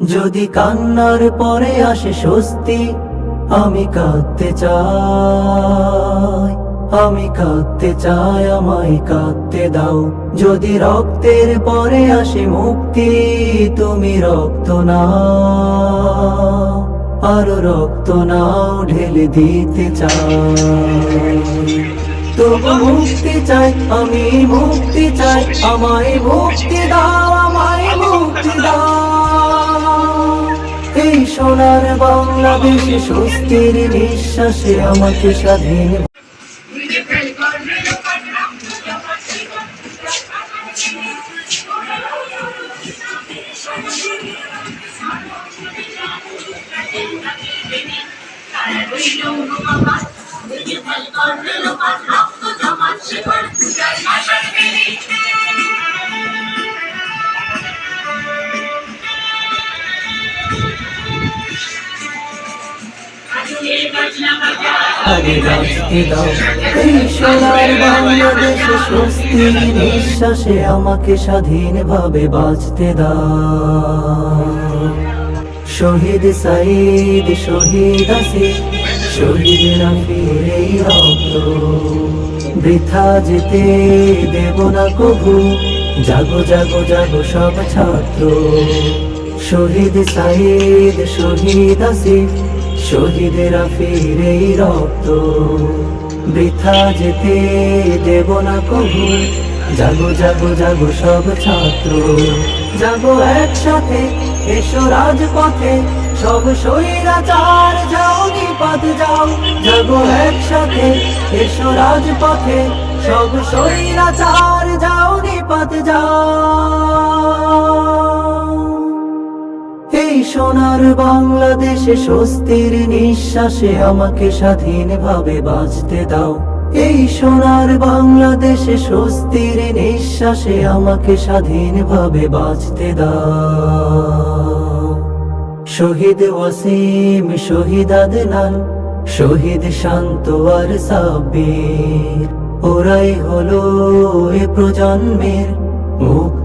যদি কান্নার পরে আসে স্বস্তি, আমি কাঁদতে চাই, আমি কাঁদতে চাই, আমায় কাঁদতে দাও। যদি রক্তের পরে আসে মুক্তি, তুমি রক্ত নাও, আরও রক্ত নাও ঢেলে দিতে চাই। তবু মুক্তি চাই, আমি মুক্তি চাই, আমায় মুক্তি দাও, আমায় মুক্তি দাও। সোনার বাংলাদেশে স্বস্তির নিঃশ্বাসে আমাকে স্বাধীন দাও। নিঃশ্বাসে আমাকে স্বাধীনভাবে বাঁচতে দাও। সাইদ, শহীদ আসিফ, শহীদ বৃথা যেতে দেব না কবু জাগো জাগো জাগো সব ছাত্র। শহীদ সাইদ, শহীদ আসিফ শহীদ রাফির এই রক্ত। বৃথা যেতে দেব না কবু। জাগো জাগো জাগো সব ছাত্র। জাগো একসাথে, এসো রাজপথে। সব স্বৈরাচার যাও নিপাত যাও। জাগো একসাথে, এসো রাজপথে। সব স্বৈরাচার যাও নিপাত যাও। সোনার বাংলাদেশে স্বস্তির নিঃশ্বাসে আমাকে স্বাধীনভাবে বাঁচতে দাও। এই সোনার বাংলাদেশে স্বস্তির নিঃশ্বাসে আমাকে স্বাধীনভাবে বাঁচতে দাও। শহীদ ওয়াসিম, শহীদ আদনান, শহীদ শান্ত আর সাব্বির, ওরাই হলো এ প্রজন্মের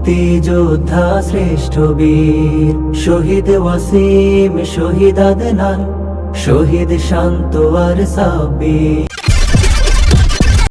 মুক্তি যোদ্ধা শ্রেষ্ঠ বীর। শহীদ ওয়াসিম শহীদ আদনান শহীদ শান্ত আর সাব্বির।